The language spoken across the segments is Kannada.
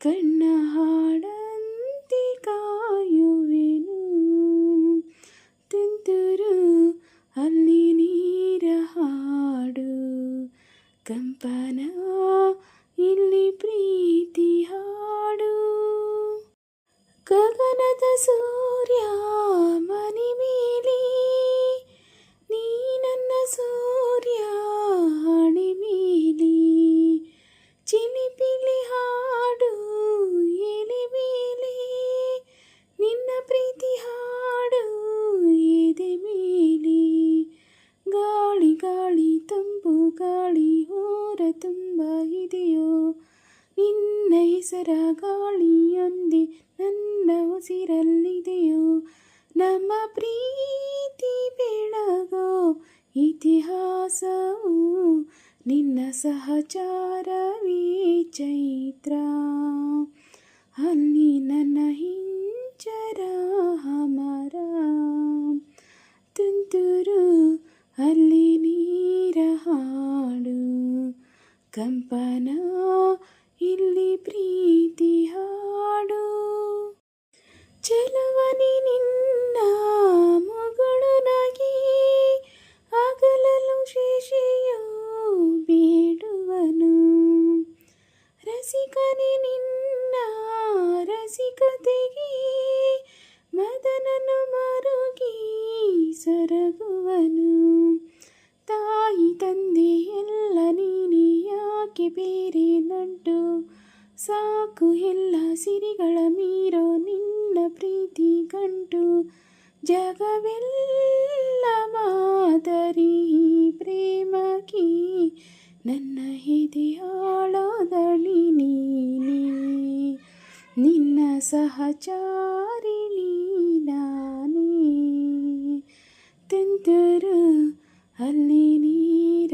ಕಣ್ಣ ಹಾಡಂತೆ ಇದೆಯೋ? ನಿನ್ನ ಹೆಸರ ಗಾಳಿಯೊಂದಿ ನನ್ನ ಉಸಿರಲ್ಲಿದೆಯೋ? ನಮ್ಮ ಪ್ರೀತಿ ಬೆಳಗೋ ಇತಿಹಾಸವು ನಿನ್ನ ಸಹಚಾರವೇ ಚೈತ್ರ. ಅಲ್ಲಿ ನನ್ನ ಹಿಂಚರ ಮರ ಕಂಪನ, ಇಲ್ಲಿ ಪ್ರೀತಿ ಹಾಡು. ಚಲವನಿ ನಿನ್ನ ಮಗಳು ಅಗಲಲು ಶೇಷೆಯೋ ಬೇಡುವನು ರಸಿಕನಿ ನಿನ್ನ ರಸಿಕತೆಗೆ ಮದನನು ಮರುಗಿ ಸರಗುವನು. ಬೇರೆ ನಂಟು. ಸಾಕು ಎಲ್ಲ ಸಿರಿಗಳ ಮೀರೋ ನಿನ್ನ ಪ್ರೀತಿ ಕಂಟು ಜಗವೆಲ್ಲ ಮಾದರಿ ಪ್ರೇಮಕಿ. ನನ್ನ ಎದೆಯಾಳೋದಳಿ ನೀನೆ. ನಿನ್ನ ಸಹಚಾರಿಣಿ ನಾನೇ ತುಂತುರು, ಅಲ್ಲಿ ನೀರ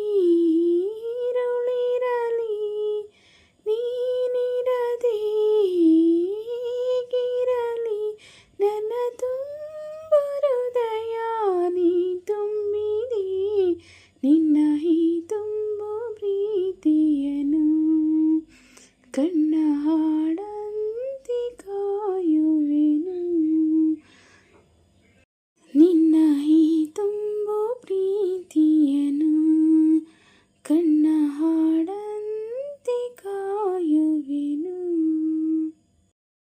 கண்